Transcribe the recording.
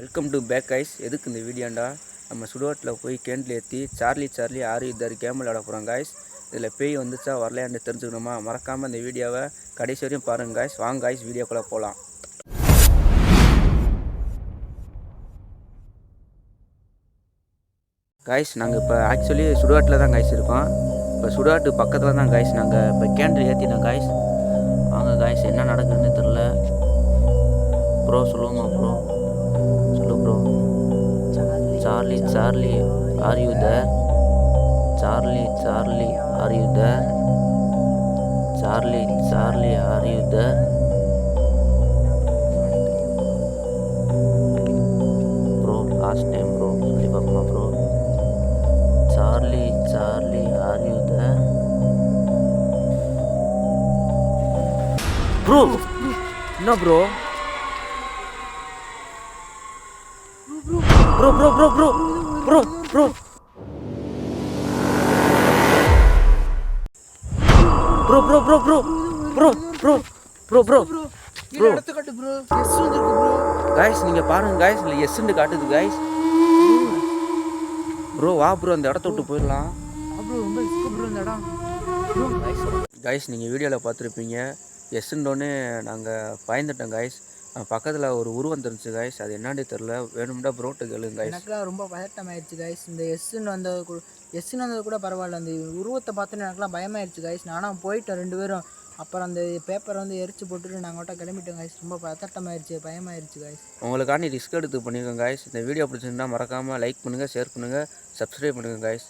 Welcome to back ice எதுக்கு இந்த வீடியோண்டா? நம்ம சுடுவாட்டில் போய் கேண்டில் ஏற்றி சார்லி சார்லி ஆறு இதாரு கேம் விளையாட போகிறோம் காய்ஸ் இதில் பேய் வந்துச்சா வரலையான்னு தெரிஞ்சுக்கணுமா? மறக்காமல் இந்த வீடியோவை கடைசி வரையும் பாருங்கள் காய்ஸ் வாங்க காய்ஸ் வீடியோக்குள்ளே போகலாம் காய்ஸ் நாங்கள் இப்போ ஆக்சுவலி சுடுகாட்டில் தான் காய்ஸ் இருக்கோம். இப்போ சுடுகாட்டு பக்கத்தில் தான் காய்ஸ் நாங்கள் இப்போ கேண்டில் ஏற்றினோம் காய்ஸ் வாங்க காய்ஸ் என்ன நடக்குதுன்னு தெரில ப்ரோ சொல்லுவோமா bro Charlie Charlie are you there Charlie Charlie are you there Charlie Charlie are you there bro last time bro சொல்லி பார்க்கணுமா bro Charlie Charlie are you there bro என்ன bro bro bro bro bro bro bro bro bro bro bro bro bro bro bro bro இடத்த காட்டு bro yes வந்துருக்கு bro guys நீங்கள் பாருங்க guys இல்லை எஸ்ன்னு காட்டுது காய்ஸ் ப்ரோ வா ப்ரோ அந்த இடத்த விட்டு போயிடலாம். ப்ரோ ரொம்ப ப்ரோ இந்த இடம். காய்ஸ் நீங்கள் வீடியோவில் பார்த்துருப்பீங்க. எஸ்ன்றோடனே நாங்கள் பயந்துட்டோம் காய்ஸ் பக்கத்தில் ஒரு உருவம் தெரிஞ்சு காய்ஸ் அது என்னன்னு தெரில வேணும்டா ப்ரோட்டு கேளுங்க காய்ஸ் எனக்குலாம் ரொம்ப பதட்டம் ஆயிடுச்சு கைஸ் இந்த எஸ்ன்னு வந்தது கூட எஸ்ன்னு வந்தது கூட பரவாயில்ல. அந்த உருவத்தை பார்த்தோன்னே எனக்குலாம் பயமாயிடுச்சு கைஸ் நானும் போயிட்டோம் ரெண்டு பேரும். அப்புறம் அந்த பேப்பரை வந்து எரிச்சு போட்டுட்டு நாங்கள் மட்டும் கிளம்பிட்டோம் கைஸ் ரொம்ப பதட்டமாயிருச்சு பயமாயிருச்சு கைஸ் உங்களுக்காண்டி ரிஸ்க் எடுத்து பண்ணியிருக்கோம் காய்ஸ் இந்த வீடியோ பிடிச்சிருந்தா மறக்காமல் லைக் பண்ணுங்கள் ஷேர் பண்ணுங்கள் சப்ஸ்கிரைப் பண்ணுங்கள் காய்ஸ்